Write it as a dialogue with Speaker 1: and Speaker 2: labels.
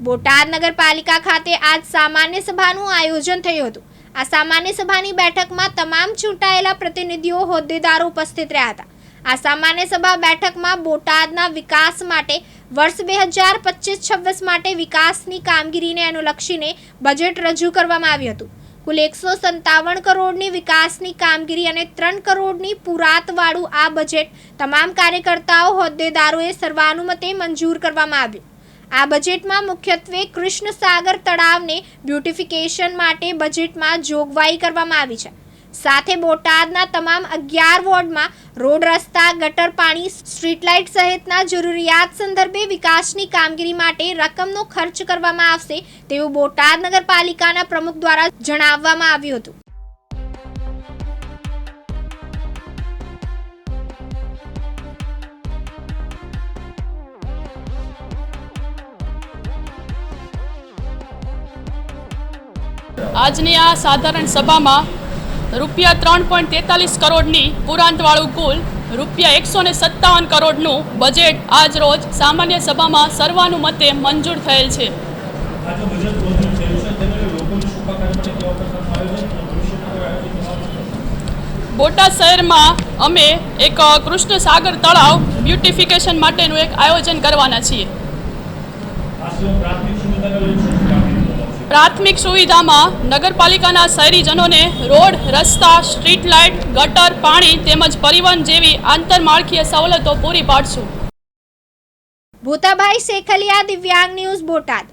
Speaker 1: બોટાદ નગરપાલિકા ખાતે આજ સામાન્ય સભાનું આયોજન થયું હતું. આ સામાન્ય સભાની બેઠકમાં તમામ ચૂંટાયેલા પ્રતિનિધિઓ, હોદ્દેદારો ઉપસ્થિત રહ્યા હતા. આ સામાન્ય સભા બેઠકમાં બોટાદના વિકાસ માટે વર્ષ બે હજાર પચીસ છવ્વીસ માટે વિકાસની કામગીરીને અનુલક્ષીને બજેટ રજૂ કરવામાં આવ્યું હતું. કુલ એકસો સત્તાવન કરોડની વિકાસની કામગીરી અને ત્રણ કરોડની પુરાતવાળું આ બજેટ તમામ કાર્યકર્તાઓ, હોદ્દેદારોએ સર્વાનુમતે મંજૂર કરવામાં આવ્યું. આ બજેટમાં મુખ્યત્વે કૃષ્ણસાગર તળાવને બ્યુટિફિકેશન માટે બજેટમાં જોગવાઈ કરવામાં આવી છે. સાથે બોટાદના તમામ અગિયાર વોર્ડમાં રોડ રસ્તા, ગટર પાણી, સ્ટ્રીટ લાઇટ સહિતના જરૂરિયાત સંદર્ભે વિકાસની કામગીરી માટે રકમનો ખર્ચ કરવામાં આવશે તેવું બોટાદ નગરપાલિકાના પ્રમુખ દ્વારા જણાવવામાં આવ્યું હતું.
Speaker 2: આજની આ સાધારણ સભામાં રૂપિયા ત્રણ પોઈન્ટ તેતાલીસ કરોડની પુરાંતવાળું કુલ રૂપિયા એકસો ને સત્તાવન કરોડનું બજેટ આજ રોજ સામાન્ય સભામાં સર્વાનુમતે મંજૂર થયેલ છે. બોટાદ શહેરમાં અમે એક કૃષ્ણસાગર કૃષ્ણ સાગર તળાવ બ્યુટિફિકેશન માટેનું એક આયોજન કરવાના છીએ. પ્રાથમિક સુવિધામાં નગરપાલિકાના શહેરીજનોને રોડ, રસ્તા, સ્ટ્રીટ લાઇટ, ગટર, પાણી તેમજ પરિવહન જેવી આંતરમાળખીય સવલતો પૂરી પાડશું.
Speaker 1: ભૂતાભાઈ શેખલિયા, દિવ્યાંગ ન્યૂઝ બોટાદ.